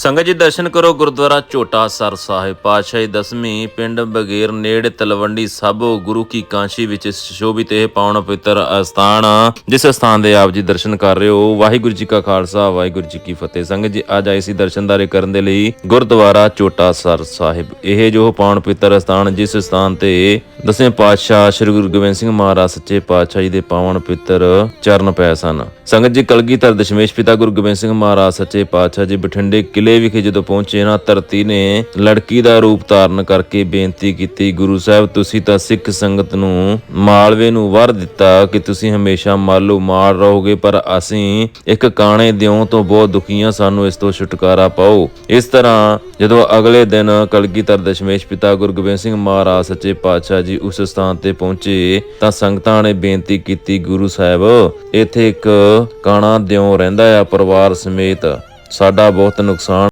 ਸੰਗਤ ਜੀ, ਦਰਸ਼ਨ ਕਰੋ ਗੁਰਦੁਆਰਾ ਛੋਟਾ ਸਰ ਸਾਹਿਬ ਪਾਤਸ਼ਾਹੀ ਦਸਵੀਂ ਪਿੰਡ ਬਗੇਰ ਨੇੜੇ ਤਲਵੰਡੀ ਸਾਬੋ ਗੁਰੂ ਕੀ ਕਾਂਸ਼ੀ ਵਿੱਚ ਸ਼ੋਭਿਤ ਇਹ ਪਾਵਨ ਪਵਿੱਤਰ ਅਸਥਾਨ। ਜਿਸ ਅਸਥਾਨ ਦੇ ਆਪ ਜੀ ਦਰਸ਼ਨ ਕਰ ਰਹੇ ਹੋ, ਵਾਹਿਗੁਰੂ ਜੀ ਕਾ ਖਾਲਸਾ, ਵਾਹਿਗੁਰੂ ਜੀ ਕੀ ਫਤਿਹ। ਸੰਗਤ ਜੀ, ਅੱਜ ਆਏ ਸੀ ਦਰਸ਼ਨਦਾਰੇ ਕਰਨ ਦੇ ਲਈ ਗੁਰਦੁਆਰਾ ਛੋਟਾ ਸਰ ਸਾਹਿਬ। ਇਹ ਜੋ ਪਾਵਨ ਪਵਿੱਤਰ ਅਸਥਾਨ ਜਿਸ ਸਥਾਨ ਤੇ ਦਸਵੇਂ ਪਾਤਸ਼ਾਹ ਸ੍ਰੀ ਗੁਰੂ ਗੋਬਿੰਦ ਸਿੰਘ ਮਹਾਰਾਜ ਸੱਚੇ ਪਾਤਸ਼ਾਹ ਜੀ ਦੇ ਪਾਵਨ ਪਵਿੱਤਰ ਚਰਨ ਪਏ ਸਨ। ਸੰਗਤ ਜੀ, ਕਲਗੀਧਰ ਦਸ਼ਮੇਸ਼ ਪਿਤਾ ਗੁਰੂ ਗੋਬਿੰਦ ਸਿੰਘ ਮਹਾਰਾਜ ਸੱਚੇ ਪਾਤਸ਼ਾਹ ਜੀ, ਬਠਿੰਡੇ ਕਿਲੇ ਵਿਖੇ ਜਦੋਂ ਪਹੁੰਚੇ ਨਾ, ਧਰਤੀ ਨੇ ਲੜਕੀ ਦਾ ਰੂਪ ਧਾਰਨ ਕਰਕੇ ਬੇਨਤੀ ਕੀਤੀ, ਗੁਰੂ ਸਾਹਿਬ, ਤੁਸੀਂ ਤਾਂ ਸਿੱਖ ਸੰਗਤ ਨੂੰ ਮਾਲਵੇ ਨੂੰ ਵਰ ਦਿੱਤਾ ਕਿ ਤੁਸੀਂ ਹਮੇਸ਼ਾ ਮਾਲੋ ਮਾਰ ਰਹੋਗੇ, ਪਰ ਅਸੀਂ ਇੱਕ ਕਾਣੇ ਦਿਓ ਤੋਂ ਬਹੁਤ ਦੁਖੀਆਂ, ਸਾਨੂੰ ਇਸ ਤੋਂ ਛੁਟਕਾਰਾ ਪਾਓ। ਇਸ ਤਰ੍ਹਾਂ ਜਦੋਂ ਅਗਲੇ ਦਿਨ ਕਲਗੀਧਰ ਦਸ਼ਮੇਸ਼ ਪਿਤਾ ਗੁਰੂ ਗੋਬਿੰਦ ਸਿੰਘ ਮਹਾਰਾਜ ਸੱਚੇ ਪਾਤਸ਼ਾਹ ਜੀ ਉਸ ਸਥਾਨ ਤੇ ਪਹੁੰਚੇ, ਤਾਂ ਸੰਗਤਾਂ ਨੇ ਬੇਨਤੀ ਕੀਤੀ, ਗੁਰੂ ਸਾਹਿਬ, ਇੱਥੇ ਇੱਕ ਕਾਣਾ ਦਿਓ ਰਹਿੰਦਾ ਆ ਪਰਿਵਾਰ ਸਮੇਤ ਸਾਡਾ ਬਹੁਤ ਨੁਕਸਾਨ